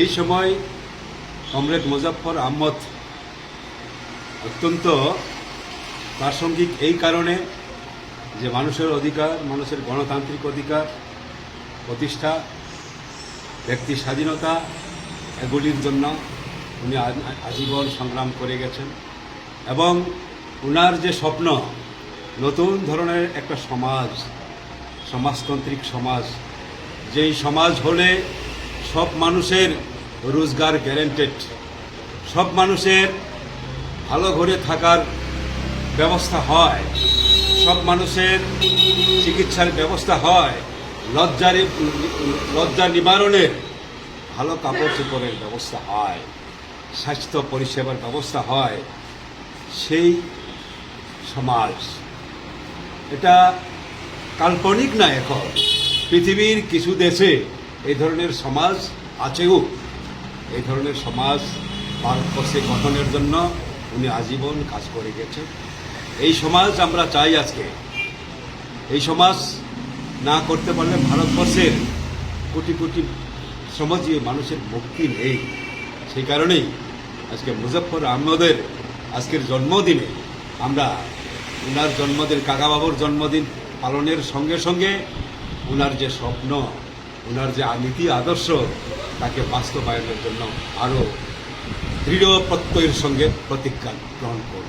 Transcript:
এই সময় কমরেড মুজাফর আহমদ অত্যন্ত প্রাসঙ্গিক এই কারণে যে মানুষের অধিকার, মানুষের গণতান্ত্রিক অধিকার, প্রতিষ্ঠা, ব্যক্তি স্বাধীনতা, এগুলির জন্য উনি আজীবন সংগ্রাম করে গেছেন এবং উনার যে স্বপ্ন, নতুন ধরনের একটা সমাজ, সমাজতান্ত্রিক সমাজ, যেই সমাজ হলে সব মানুষের রোজগার গ্যারেন্টেড সব মানুষের ভালো ঘরে থাকার ব্যবস্থা হয়। সব মানুষের চিকিৎসার ব্যবস্থা হয়। লজ্জার লজ্জা নিবারণের ভালো কাপড় চোপড়ের ব্যবস্থা হয়। স্বাস্থ্য পরিষেবার ব্যবস্থা হয়। সেই সমাজ। এটা কাল্পনিক না এখন। পৃথিবীর কিছু দেশে এই ধরনের সমাজ আছেও। এই ধরনের সমাজ ভারতবর্ষে গঠনের জন্য উনি আজীবন কাজ করে গেছেন। এই সমাজ আমরা চাই আজকে। এই সমাজ না করতে পারলে ভারতবর্ষের কোটি কোটি সমাজীয় মানুষের মুক্তি নেই। সেই কারণেই আজকে মুজফর আহমদের আজকের জন্মদিনে আমরা ওনার জন্মদিন, কাকাবাবুর জন্মদিন পালনের সঙ্গে সঙ্গে ওনার যে স্বপ্ন উনার যে নীতি আদর্শ তাকে বাস্তবায়নের জন্য আরও দৃঢ় প্রত্যয়ের সঙ্গে প্রতিজ্ঞা গ্রহণ করব